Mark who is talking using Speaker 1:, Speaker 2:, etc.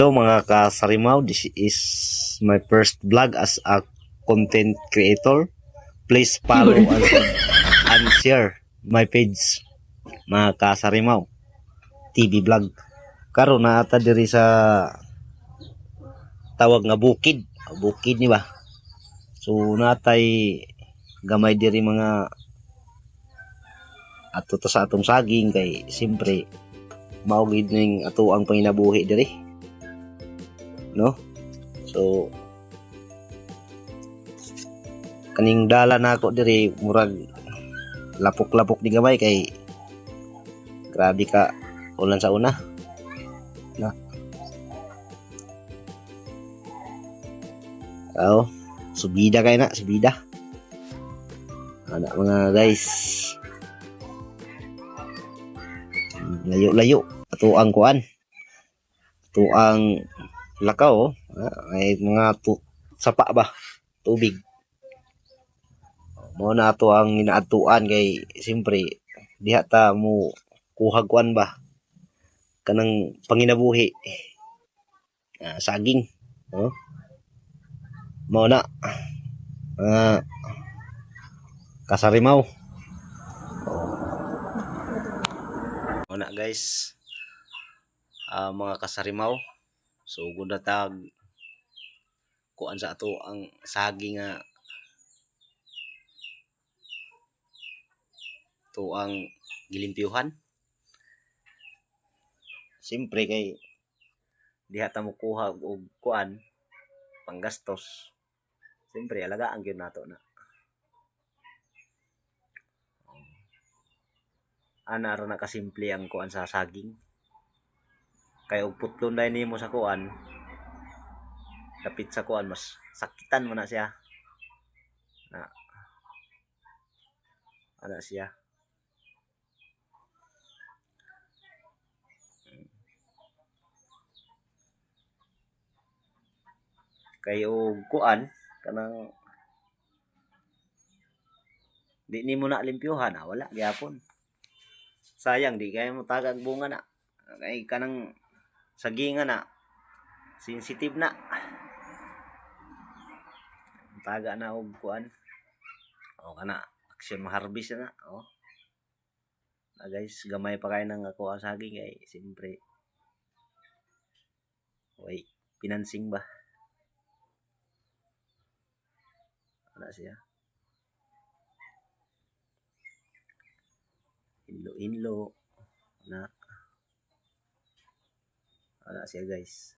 Speaker 1: Hello mga kasarimaw, this is my first vlog as a content creator. Please follow and, and share my page mga kasarimaw TV vlog. Karon na ata diri sa tawag nga bukid, bukid ni ba? So natay gamay diri mga ato to sa atong saging kay siyempre maugid ning ato ang panginabuhi diri no? So kaning dala na ako diri murag lapok-lapok di gamay kay grabe ka ulan sa una. Na oh subida kay na subida. Ana mga guys. Layo-layo ato ang kuan. Ato ang lakaw ah, ay mga tu sapa ba? Tubig. Mo na ato ang inaatuan kay siyempre diha ta mo kuha kuan ba? Kanang panginabuhi. Ah, saging oh. Mo na. Ah, kasarimaw. Mo na guys. Ah, mga kasarimaw so guna tag kuan sa ato ang saging nga to ang gilimpyuhan. Siyempre kay diha ta mo kuha og kuan panggastos. Siyempre alagaan gyud nato na. Ana ra na kasimple ang kuan sa saging kay og putlon dai nimo sa kuan. Dapit sa kuan mas sakitan mo na siya. Na. Ana siya. Kay og kuan kanang di nimo na limpyuhan ah, wala gyapon sayang di kay mo tagag bunga na. Kay kanang sagingan na sensitive na taga na og kuan o kana action harvest na o na guys gamay pa kay nang ako ang saging kay siyempre Wait, pinansing ba? Ano siya? Inlo-inlo. Na. Ano siya guys?